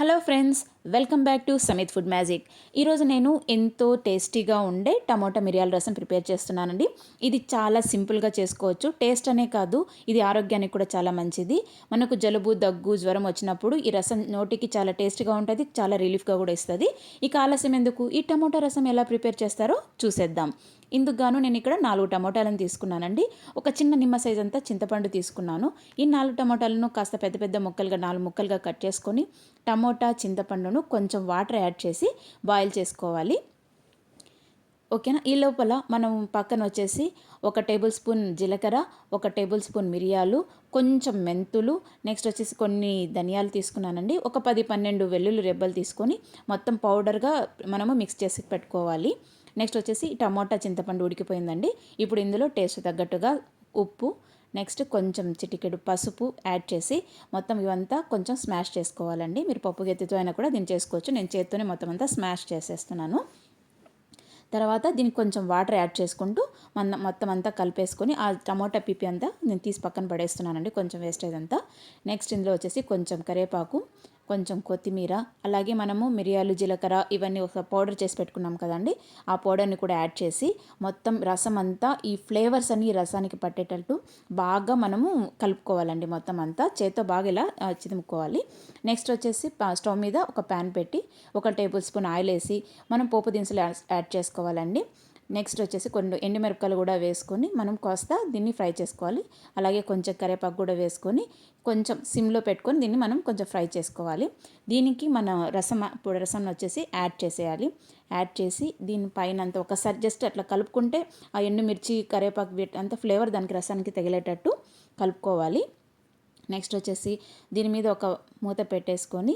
Hello friends welcome back to Samit food magic. ఈరోజు నేను ఎంతో టేస్టీగా ఉండే టమోటా మిరియాల రసం ప్రిపేర్ చేస్తున్నానండి. ఇది చాలా సింపుల్గా చేసుకోవచ్చు. టేస్ట్ అనే కాదు ఇది ఆరోగ్యానికి కూడా చాలా మంచిది. మనకు జలుబు దగ్గు జ్వరం వచ్చినప్పుడు ఈ రసం నోటికి చాలా టేస్ట్గా ఉంటుంది చాలా రిలీఫ్గా కూడా ఇస్తుంది. ఇక ఆలస్యం ఎందుకు? ఈ టమోటా రసం ఎలా ప్రిపేర్ చేస్తారో చూసేద్దాం. ఇందుకు గాను నేను ఇక్కడ నాలుగు టమోటాలను తీసుకున్నానండి. ఒక చిన్న నిమ్మ సైజ్ అంతా చింతపండు తీసుకున్నాను. ఈ నాలుగు టమోటాలను కాస్త పెద్ద పెద్ద ముక్కలుగా నాలుగు ముక్కలుగా కట్ చేసుకొని టమో టమోటా చింతపండును కొంచెం వాటర్ యాడ్ చేసి బాయిల్ చేసుకోవాలి. ఓకేనా? ఈ లోపల మనం పక్కన వచ్చేసి ఒక టేబుల్ స్పూన్ జీలకర్ర ఒక టేబుల్ స్పూన్ మిరియాలు కొంచెం మెంతులు నెక్స్ట్ వచ్చేసి కొన్ని ధనియాలు తీసుకున్నానండి. ఒక పది పన్నెండు వెల్లుల్లి రెబ్బలు తీసుకొని మొత్తం పౌడర్గా మనము మిక్స్ చేసి పెట్టుకోవాలి. నెక్స్ట్ వచ్చేసి టమోటా చింతపండు ఉడికిపోయిందండి. ఇప్పుడు ఇందులో టేస్ట్ తగ్గట్టుగా ఉప్పు నెక్స్ట్ కొంచెం చిటికెడు పసుపు యాడ్ చేసి మొత్తం ఇవంతా కొంచెం స్మాష్ చేసుకోవాలండి. మీరు పప్పు గెత్తితో అయినా కూడా దీన్ని చేసుకోవచ్చు. నేను చేత్తోనే మొత్తం అంతా స్మాష్ చేసేస్తున్నాను. తర్వాత దీనికి కొంచెం వాటర్ యాడ్ చేసుకుంటూ మన మొత్తం అంతా కలిపేసుకొని ఆ టమోటా పిప్పి అంతా నేను తీసి పక్కన పడేస్తున్నానండి. కొంచెం వేస్టేజ్ అంతా నెక్స్ట్ ఇందులో వచ్చేసి కొంచెం కరివేపాకు కొంచెం కొత్తిమీర అలాగే మనము మిరియాలు జీలకర్ర ఇవన్నీ ఒక పౌడర్ చేసి పెట్టుకున్నాం కదండి. ఆ పౌడర్ని కూడా యాడ్ చేసి మొత్తం రసం అంతా ఈ ఫ్లేవర్స్ అన్ని రసానికి పట్టేటట్టు బాగా మనము కలుపుకోవాలండి మొత్తం అంతా. చేత్తో బాగా ఇలా చిదుముకోవాలి నెక్స్ట్ వచ్చేసి స్టవ్ మీద ఒక ప్యాన్ పెట్టి ఒక టేబుల్ స్పూన్ ఆయిల్ వేసి మనం పోపు దినుసులు యాడ్ చేసుకోవాలండి. నెక్స్ట్ వచ్చేసి కొన్ని ఎండుమిరపకాయలు కూడా వేసుకొని మనం కాస్త దీన్ని ఫ్రై చేసుకోవాలి. అలాగే కొంచెం కరివేపాకు కూడా వేసుకొని కొంచెం సిమ్లో పెట్టుకొని దీన్ని మనం కొంచెం ఫ్రై చేసుకోవాలి. దీనికి మన రసం ఇప్పుడు రసం వచ్చేసి యాడ్ చేసేయాలి. యాడ్ చేసి దీని పైన అంతా ఒకసారి జస్ట్ అట్లా కలుపుకుంటే ఆ ఎండుమిర్చి కరివేపాకు అంత ఫ్లేవర్ దానికి రసానికి తగిలేటట్టు కలుపుకోవాలి. నెక్స్ట్ వచ్చేసి దీని మీద ఒక మూత పెట్టేసుకొని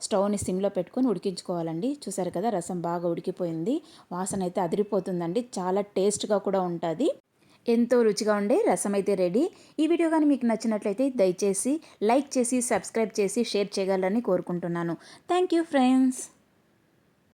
స్టవ్ని సిమ్లో పెట్టుకొని ఉడికించుకోవాలండి. చూసారు కదా రసం బాగా ఉడికిపోయింది. వాసన అయితే అదిరిపోతుందండి. చాలా టేస్ట్గా కూడా ఉంటుంది. ఎంతో రుచిగా ఉండే రసం అయితే రెడీ. ఈ వీడియో కానీ మీకు నచ్చినట్లయితే దయచేసి లైక్ చేసి సబ్స్క్రైబ్ చేసి షేర్ చేయగలరని కోరుకుంటున్నాను. Thank you friends.